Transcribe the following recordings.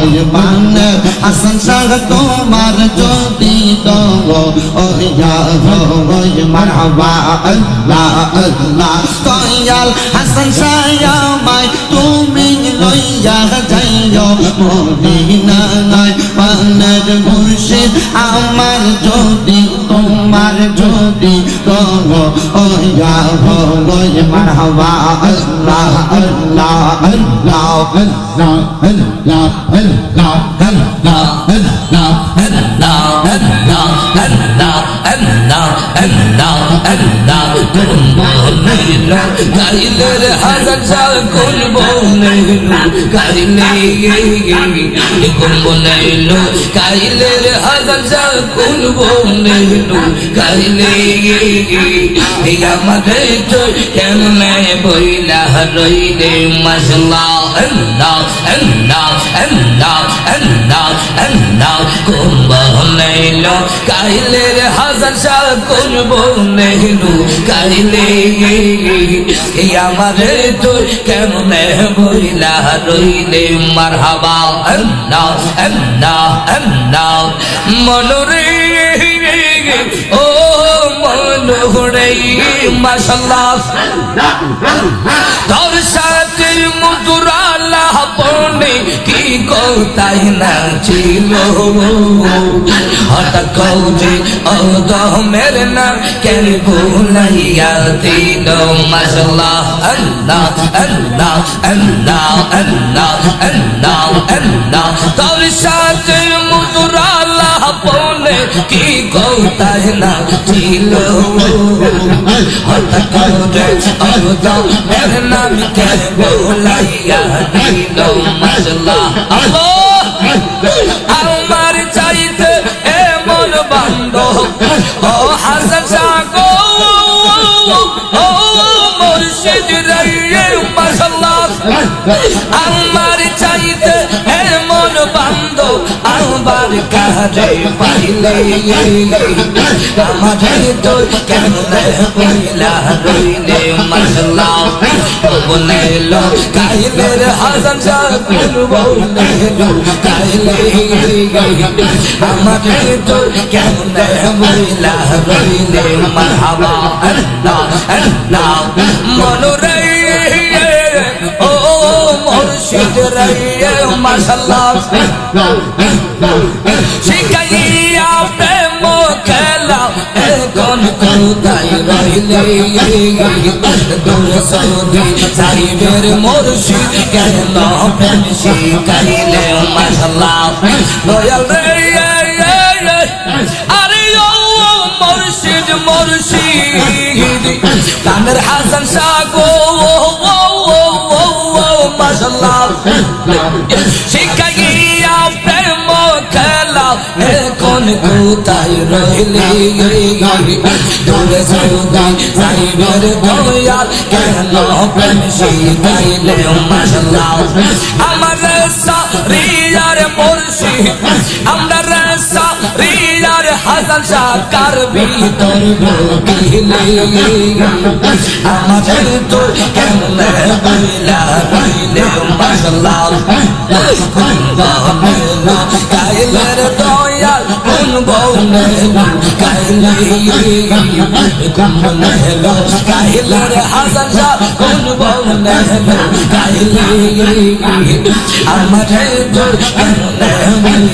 চলমান হাসন সাহ তোমার যদি দব ওয়া হয় মারহাবা, আল্লাহ আল্লাহ। কয়াল হাসন সাহ মাই তুমি লইয়া যাইও মদিনা নাই পানের মুর্শিদ, আমার যদি তোমার যদি তব ওয়া ওই মারহাবা আল্লাহ আল্লাহ আল্লাহ আল্লাহ আল্লাহ আল্লাহ আল্লাহ আল্লাহ কাইলের হাজার সাল করব কাইলে করব নাইলো কাইলের হাজার সাল করব কাইলে আমাদের বইলা রইলে মশলা আল্লাহ আল্লাহ আল্লাহ আল্লাহ আল্লাহ করব নাইলো কাইলের হাজার সাল করব নাইলো কাইলে আমারে তো কেমনে বইলা রইলে মারহাবা আল্লাহ আল্লাহ আল্লাহ মনোরে ও মনোরে মাশাল্লাহ তোর সাথে মধুরা লাপনে কি কোথায় নাচিল? হঠাৎ কৌজে ও দমের নাম কেন ভুলাইয়া দিল? মাশাল্লাহ আল্লাহ আল্লাহ আল্লাহ আল্লাহ আল্লাহ আল্লাহ। তোর সাথে কি গৌতায় না ছিল? হঠাৎ করে অবদানের নাম কে বলাইয়া দিল মশলা। আমার চাইতে এমন বান্দ ও হাসান সাগর আমার চাই আমার কারে পাইলে আমার দোষ কেন পইলা রইলে মশলা বনেল কাইলের হাজার চাকুর বনেল কাইলে আমার কেন পইলা রইলে মারহাবা মনোরে রে মাশাল্লাহ শিখাইয়া প্রেম খেলা এখন কোথায় রইলে? দূর সৌদি সাহিবের মুর্শিদ কেন প্রেম শিখাইলে মাশাল্লাহ দয়াল রে আরে ও মুর্শিদ মুর্শিদ। কানের হাসান শাহ কোথায় রইলে দূরে সৌদাই সাইবের শিখাইলে আমার রিয়ার মুর্শিদ আমরা রেসা হাসান শাকার ভিতর ঢুকিলে আমাদের তো কেমনে বইলা রইলে মাশাল্লাহ কাইলের দয়াল কোন বউনে কাইলে কোন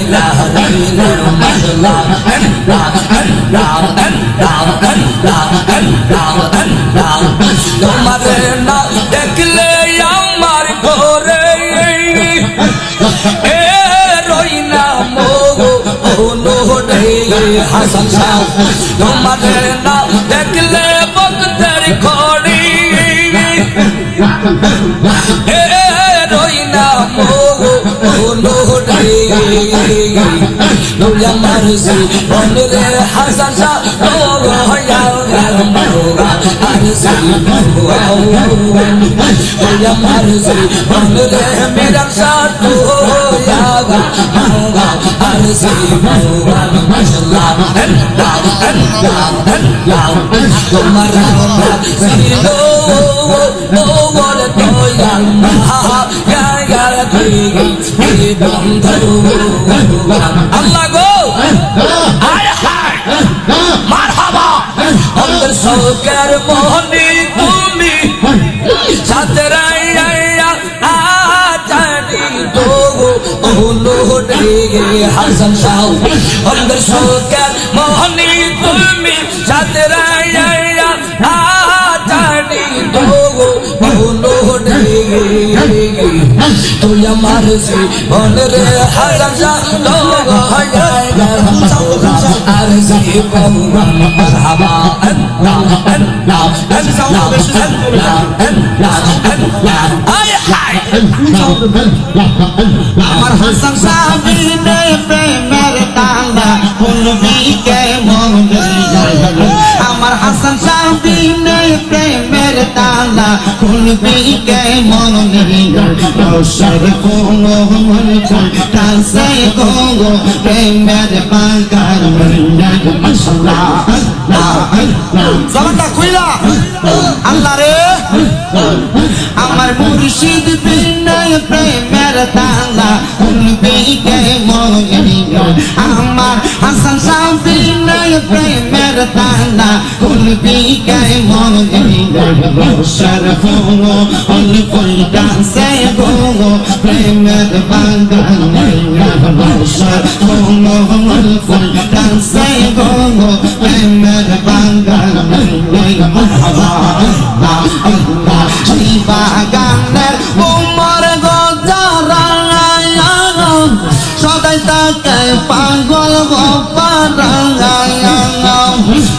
শাহ কাইলে মাশাল্লাহ তোমারে না দেখলে আমার ঘরে হাসান শাহ তোমারে না দেখলে বক্তের ঘড়ি রই না মোহ Luya Marzi Onure Hasan Shah Logo Hoya Gara Maruga Arzi Marua Luya Marzi Onure Miram Shah Loya Gara Maruga Arzi Marua Mashallah Ella Ella Ella Gomara Sino Oh, what a toy, young man. Allah Shah অন্তর সৌকের মোহনি তুমি সাথে রাইয়া আজানি দোগো ডেগে তুই আমার জীবন রে হাসান শাহ দোগো আর আল্লাহ আল্লাহ আল্লাহ আল্লাহ আল্লাহ হায়। আমার হাসান সাবিনে তালা ফুলবি কে মনে রসর কোনো মন কাছে গো প্রেমের বাগান মশলা। জবানটা খুইলা। আল্লাহ রে। আমার মুর্শিদ বিনয় প্রেমের তালা উনবি কে মহিলা আমার হাসান বিনয় প্রেমের উনবি কে মহিলা রোশর হো কোই ডান্সে গো প্রেমের বাগান রোশর হো কোই ডান্সে গো প্রেমের বাগান মারহাবা আল্লাহ আল্লাহ বাগানের উমর সদাই তাকে পাগল গোপারায়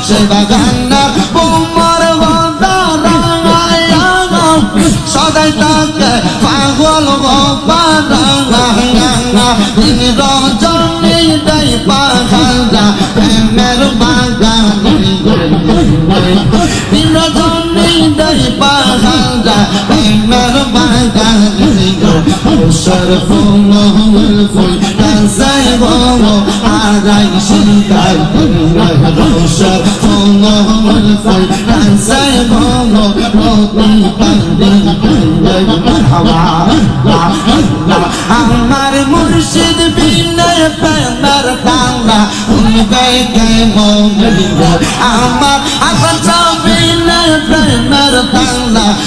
সে বাগানের উমর সদাই তাকে পাগল রজনী দাই পাগলা প্রেমের বাগান রজনী দাই পাগলা প্রেমের বাগান সর ফুল ফুল কাঁসাই গো আরাই শিকার সর ফুল কাঁসাই গো নদী পান্ডি হাওয়া আমার মুর্শিদ বিনয় বাংলা মঙ্গলিয়া আমার বাংলা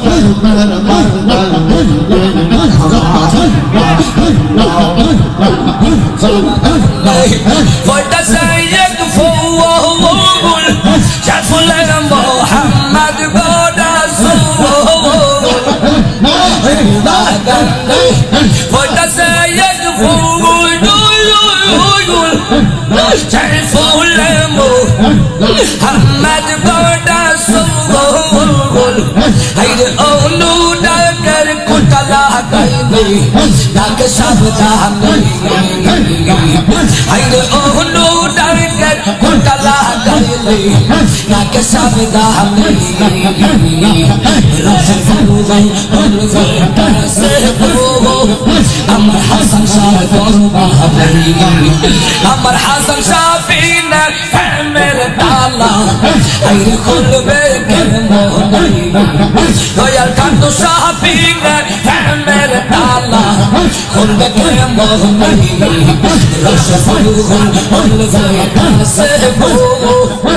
প্রেমের فويتا سيد فوول شاف لنا محمد بودا سوول فويتا سيد فوول شاف لنا محمد بودا ডাকে সাবধান হাই ও নো ডারে নাকে সাবধানে রসল ফুলাই ফুলাই কাছে গো আমার হাসান শাহ দরবা বলি আমার হাসান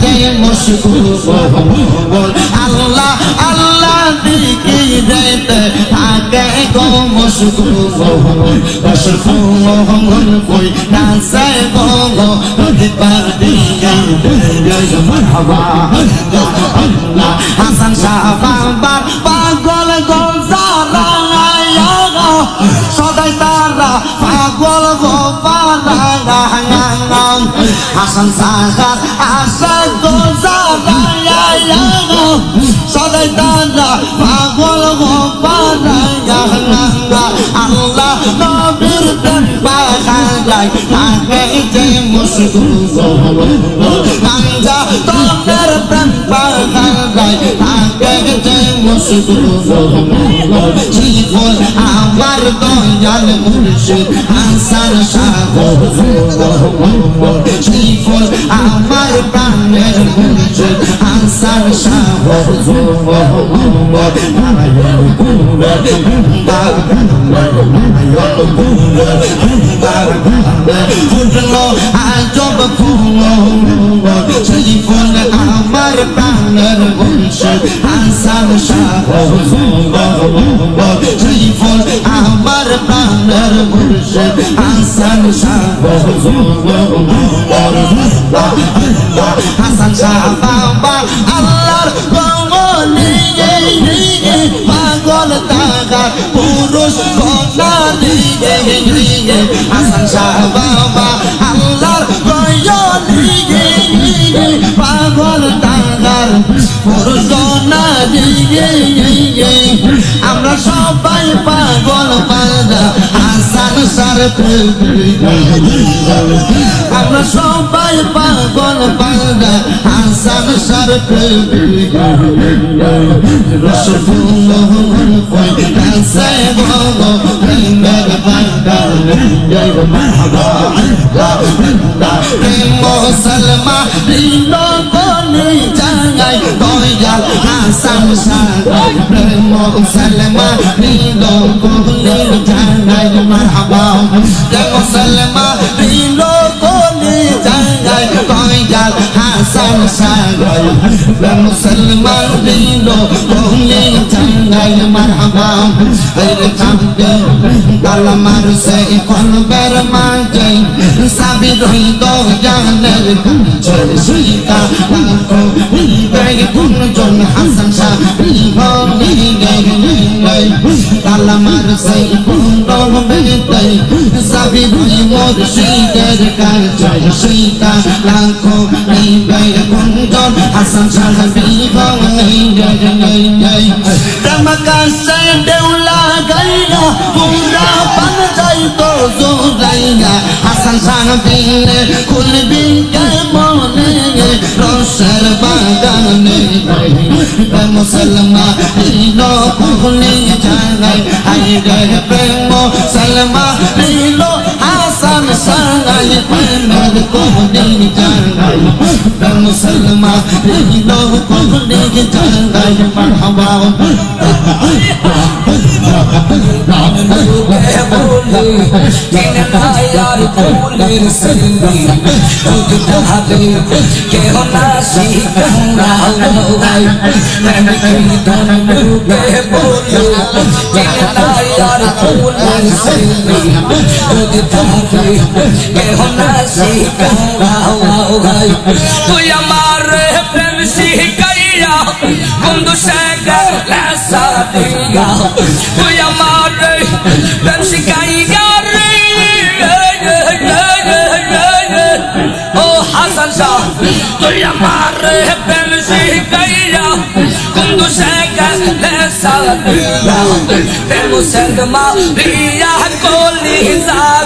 যে মুশকুল আল্লাহ আল্লাহ দিকি রেতে থাকে গো মুশকুল বসফুল কই গো বাবা পাগল গোলজারা সদাই তারা হাসান সাহার গোজারা পায়া সদাই তারা পাগল গো পারায়া আল্লাহ নবীর প্রেম পাখায় যে মুশকুল গাঞ্জা তোমের প্রেম পাখায় তাকে যে মুশকুল জীবন আমার দয়াল মুর্শিদ হাসান শাহ জীবন আমার প্রাণের মুর্শিদ হাসান শাহ ফুটলো আজব ফুলো জীবন আমার প্রাণের মুর্শিদ হাসান শাহ জীবন আমার প্রাণের মুর্শিদ হাসান শাহ হাসান শাহ বাবা আল্লাহর পাগল তাগা পুরুষ হাসান শাহ বাবা, আল্লাহর পাগল পুরুষ কন্যা দিগে আমরা সবাই পাগল পাগা হাসান সার আমরা মুসলমান জাগাই দয়াল হাসান সার মুসলমান বলে মারহাবা মুসলমান জাগাই দয়াল হাসান সার মুসলমান দিল বলে জাগাই মারহাবা। এর কামে কালমার সে কলবের মাঝে, সাবি রইদ জানের কাছে। সীতা লাখো বিবেগ গুণজন হাসান শাহ বিহনি গে কালমার সে কুন্দন তাই সাবি রই মুর্শিদের কাছে সীতা, লাখো এই বাইর কুঞ্জন, হাসান সাহাবি বিহনি জয় জয় জয় গাইয়া পুরা দেউলা গাইলা তো জোরাইয়া হাসান দিলে খুলবি মনে রসের বাগানে মুসলমান দিল খুলি জানাই আই রে প্রেম সলমা দিল হাসান সাঙ্গাই প্রেমের কোহলি জানাই মুসলমান দিল খুলি জানাই, মারহাবা। মায়ার ফুলের সেন্দি শুধু তাহাতে কেহ নাসি কামরাও প্রেম কি ধন রূপে বলো তুই আমার প্রেম তুই আমার প্রেম শিখাইয়া কুন্দু শেখার সাদিয়া প্রেম মুসলমা রিয়া কোলি জাগাই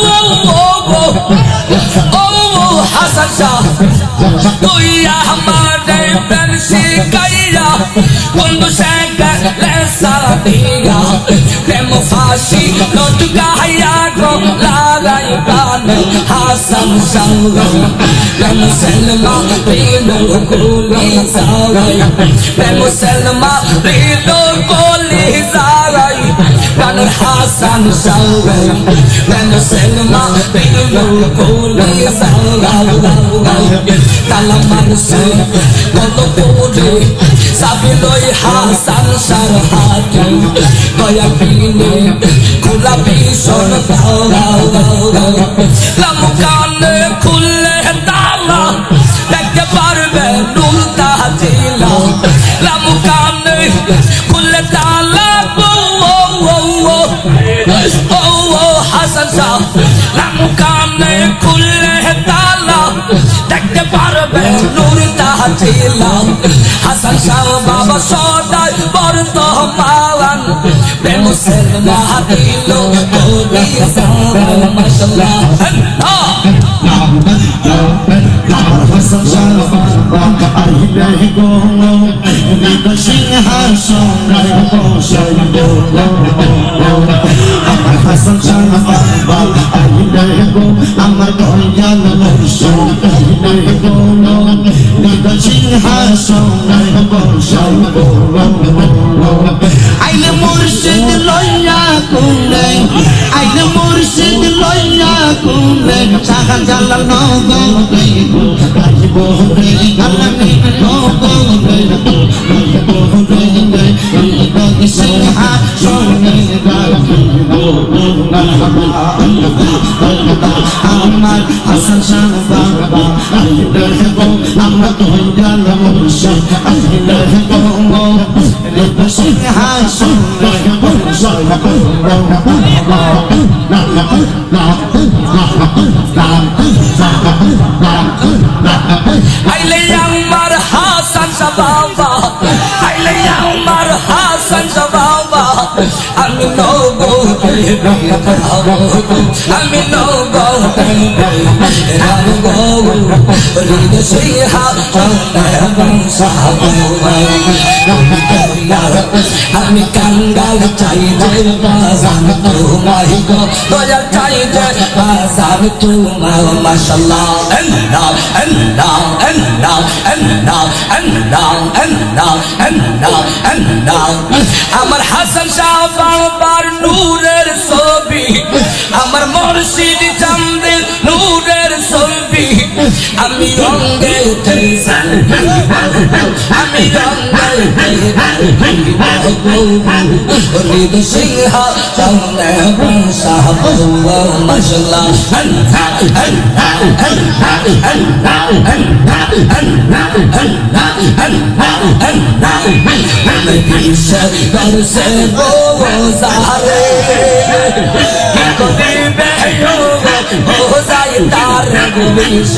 গলে প্রেম হাসান শাহ তুই আমার প্রেম শিখাইয়া কুন্দু সে গলে সাদিয়া প্রেম ফাঁসি নত গাইয়া গো লাগাই গান হাসান সঙ্গ মুসলমা প্রেম কোলি সাগাই মুসলমা প্রেম কোলি সাগাই بن الحسن صلى بن سلمى بن الكولي صلى তালা মানুষে কত কোরে সাবিলই হাসান সার হাতে দয়া পিনে খোলা ভীষণ লামকালে তালা, দেখতে পারবে নূর তাহিলা হাসান শাহ বাবা সদাই বর্ত মাওয়ান প্রেম সেলমা হাতিল তোদি সাবান মাশাল্লাহ হাসান আমার হাসান সোনায় বলম গাদা সিংহাসনায় বসাই বলম আইলে মুর্শিদ লইয়া কুলে আইলে মুর্শিদ লইয়া কুলে সাহা জালাল নগরে আসব রে আলামিন নগরে আসব রে গাদা সিংহাসনায় বসাই বলম আমার হাসান শাহ বাবা আমি রহব আমরা তো হইলাম মনুষ্য আমি রহব আইলে আমার হাসান শাহ বাবা আইলে আমার হাসান শাহ বাবা আমি নবো আমি আমি কাঙ্গাল চাই যে বাজান তোমার গো দয়াল চাই যে বাজান তোমার মাশাল্লাহ আল্লাহ আল্লাহ আল্লাহ আল্লাহ আল্লাহ আল্লাহ আল্লাহ আল্লাহ আমার হাসান শাহ ছবি আমার মর্শিদ চান্দের আমি রঙে উঠেছি আমি রঙে সিংহ চন্দ্রে বংশা পূর্ব মশলা से वो सारे हो जाए तार गुबिश